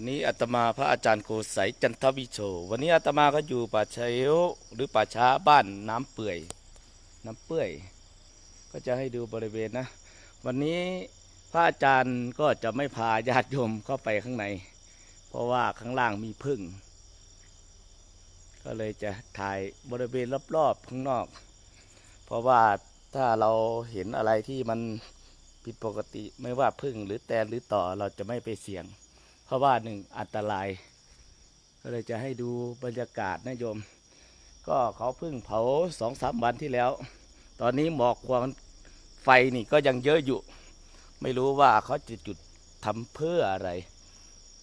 วันนี้อาตมาพระอาจารย์โกสัยจันทวิโช วันนี้อาตมาก็อยู่ป่าชัยหรือป่าช้าบ้านน้ำเปื่อย น้ำเปื่อย ก็จะให้ดูบริเวณนะ วันนี้พระอาจารย์ก็จะไม่พาญาติโยมเข้าไปข้างใน เพราะว่าข้างล่างมีพึ่ง ก็เลยจะถ่ายบริเวณรอบๆข้างนอก เพราะว่าถ้าเราเห็นอะไรที่มันผิดปกติไม่ว่าพึ่งหรือแตนหรือต่อเราจะไม่ไปเสี่ยง เพราะว่าหนึ่งอันตราย ก็เลยจะให้ดูบรรยากาศนะโยม ก็เขาเพิ่งเผาสองสามวันที่แล้ว ตอนนี้หมอกควันไฟนี่ก็ยังเยอะอยู่ ไม่รู้ว่าเขาจะจุดทำเพื่ออะไร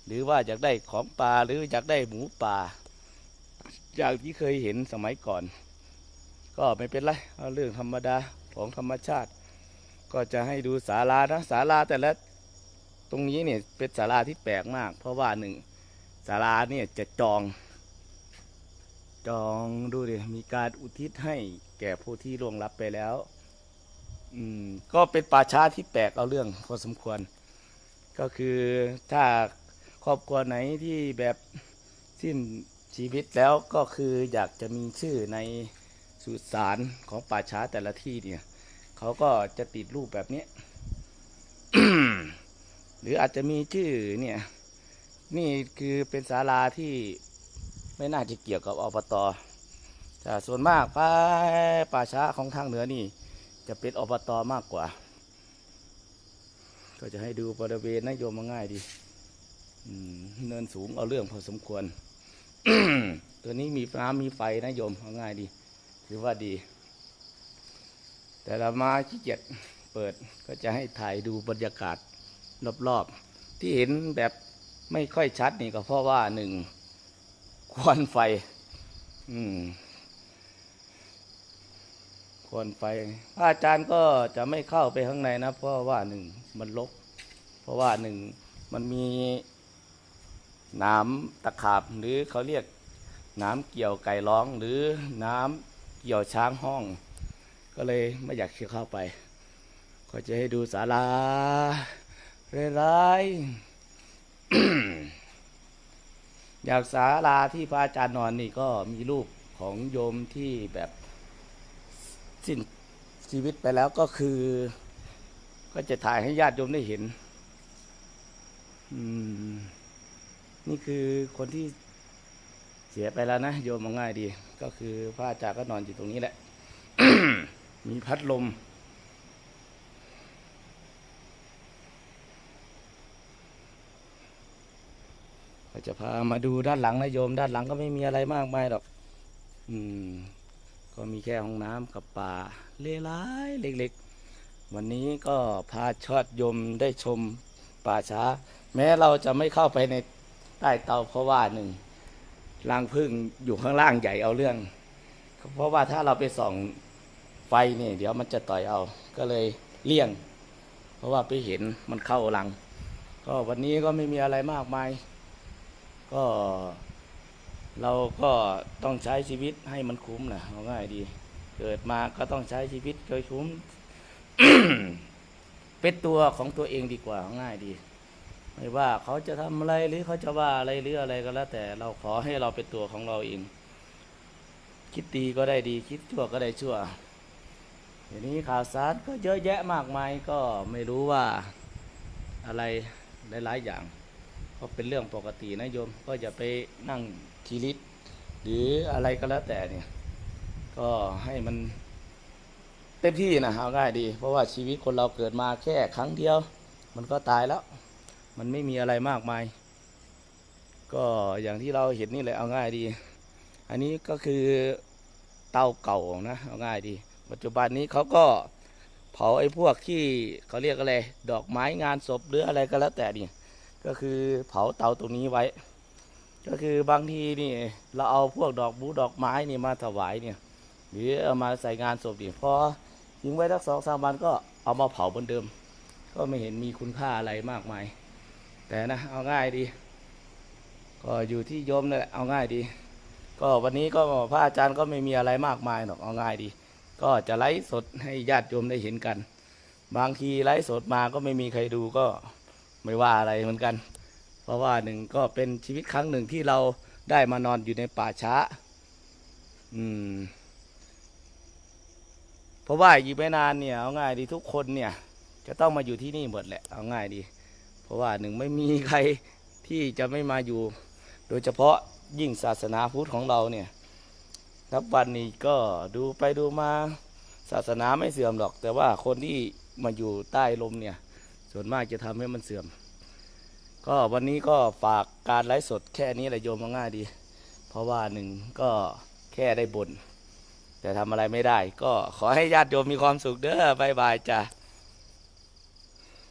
หรือว่าอยากได้ของป่าหรืออยากได้หมูป่าอย่างที่เคยเห็นสมัยก่อน ก็ไม่เป็นไรเรื่องธรรมดาของธรรมชาติ ก็จะให้ดูศาลานะศาลาแต่ละ รงนี้เนี่ยเป็นศาลาที่แปลกมาก เพราะว่าหนึ่งศาลาเนี่ยจะจอง จองดูดิมีการอุทิศให้แก่ผู้ที่ล่วงลับไปแล้ว อืมก็เป็นป่าช้าที่แปลกเอาเรื่องพอสมควร ก็คือถ้าครอบครัวไหนที่แบบสิ้นชีวิตแล้วก็คืออยากจะมีชื่อในสุสานของป่าช้าแต่ละที่เนี่ย เขาก็จะติดรูปแบบนี้ หรืออาจจะมีชื่อเนี่ยนี่คือเป็นศาลาที่ไม่น่าจะเกี่ยวกับอบตแต่ส่วนมากป่าป่าช้าของทางเหนือนี่ จะเป็นอบตมากกว่า ก็จะให้ดูบริเวณนะโยมมาง่ายดีเนินสูงเอาเรื่องพอสมควร ตัวนี้มีน้ำมีไฟนะโยมเอาง่ายดีถือว่าดี แต่เรามาขี้เกียจเปิดก็จะให้ถ่ายดูบรรยากาศ รอบๆ ที่เห็นแบบไม่ค่อยชัดนี่ก็เพราะว่าหนึ่งควันไฟ อืมควันไฟ พระอาจารย์ก็จะไม่เข้าไปข้างในนะ เพราะว่าหนึ่งมันรกเพราะว่าหนึ่งมันมีหน้ำตะขาบหรือเขาเรียกน้ำเกี่ยวไก่ร้องหรือน้ำเกี่ยวช้างห้อง ก็เลยไม่อยากเข้าไป ก็จะให้ดูศาลา ร้ายอยากศาลาที่พระอาจารย์นอนนี่ก็มีรูปของโยมที่แบบสิ้นชีวิตไปแล้วก็คือ ก็จะถ่ายให้ญาติโยมได้เห็นนี่คือคนที่เสียไปแล้วนะโยมมาง่ายดี ก็คือพระอาจารย์ก็นอนอยู่ตรงนี้แหละ มีพัดลม ก็จะพามาดูด้านหลังนะโยม ด้านหลังก็ไม่มีอะไรมากมายหรอก อืม ก็มีแค่ห้องน้ำกับป่าเล่ร้ายเล็กๆ วันนี้ก็พาชอดโยมได้ชมป่าช้า แม้เราจะไม่เข้าไปในใต้เตาเพราะว่าหนึ่งรังพึ่งอยู่ข้างล่างใหญ่เอาเรื่อง เพราะว่าถ้าเราไปส่องไฟเนี่ยเดี๋ยวมันจะต่อยเอา ก็เลยเลี่ยง เพราะว่าไปเห็นมันเข้ารัง ก็วันนี้ก็ไม่มีอะไรมากมาย ก็ เราก็ต้องใช้ชีวิตให้มันคุ้มนะเอาง่ายดี เกิดมาก็ต้องใช้ชีวิตโดยคุ้ม เป็นตัวของตัวเองดีกว่าเอาง่ายดี ไม่ว่าเขาจะทำอะไรหรือเขาจะว่าอะไรหรืออะไรก็แล้ว แต่เราขอให้เราเป็นตัวของเราเอง คิดดีก็ได้ดี คิดชั่วก็ได้ชั่วเดี๋ยวนี้ข่าวสารก็เยอะแยะมากมายก็ไม่รู้ว่าอะไรหลายๆอย่าง ก็เป็นเรื่องปกตินะโยม ก็อย่าไปนั่งทีริตหรืออะไรก็แล้วแต่เนี่ย ก็ให้มันเต็มที่นะเอาง่ายดี เพราะว่าชีวิตคนเราเกิดมาแค่ครั้งเดียว มันก็ตายแล้ว มันไม่มีอะไรมากมาย ก็อย่างที่เราเห็นนี่แหละเอาง่ายดี อันนี้ก็คือเตาเก่านะเอาง่ายดี ปัจจุบันนี้เขาก็เผาไอ้พวกที่เขาเรียกอะไร ดอกไม้งานศพหรืออะไรก็แล้วแต่นี่ ก็คือเผาเตาตรงนี้ไว้ ก็คือบางทีนี่ เราเอาพวกดอกบูดอกไม้นี่มาถวายเนี่ย หรือเอามาใส่งานศพนี่พอทิ้งไว้สักสองสามวันก็เอามาเผาเหมือนเดิม ก็ไม่เห็นมีคุณค่าอะไรมากมาย แต่นะเอาง่ายดี ก็อยู่ที่โยมนั่นแหละเอาง่ายดี ก็วันนี้ก็พระอาจารย์ก็ไม่มีอะไรมากมายหรอกเอาง่ายดี ก็จะไลฟ์สดให้ญาติโยมได้เห็นกัน บางทีไลฟ์สดมาก็ไม่มีใครดูก็ ไม่ว่าอะไรเหมือนกัน เพราะว่าหนึ่งก็เป็นชีวิตครั้งหนึ่งที่เราได้มานอนอยู่ในป่าช้า อืม เพราะว่าอีกไม่นานเนี่ยเอาง่ายดีทุกคนเนี่ย จะต้องมาอยู่ที่นี่หมดแหละเอาง่ายดี เพราะว่าหนึ่งไม่มีใครที่จะไม่มาอยู่ โดยเฉพาะยิ่งศาสนาพุทธของเราเนี่ยนับวันนี้ก็ดูไปดูมาศาสนาไม่เสื่อมหรอก แต่ว่าคนที่มาอยู่ใต้ลมเนี่ย ส่วนมากจะทำให้มันเสื่อม ก็วันนี้ก็ฝากการไลฟ์สดแค่นี้แหละโยมมาง่ายดี เพราะว่าหนึ่งก็แค่ได้บน่นแต่ทำอะไรไม่ได้ ก็ขอให้ญาติโยมมีความสุขเด้อบายบายจ้ะ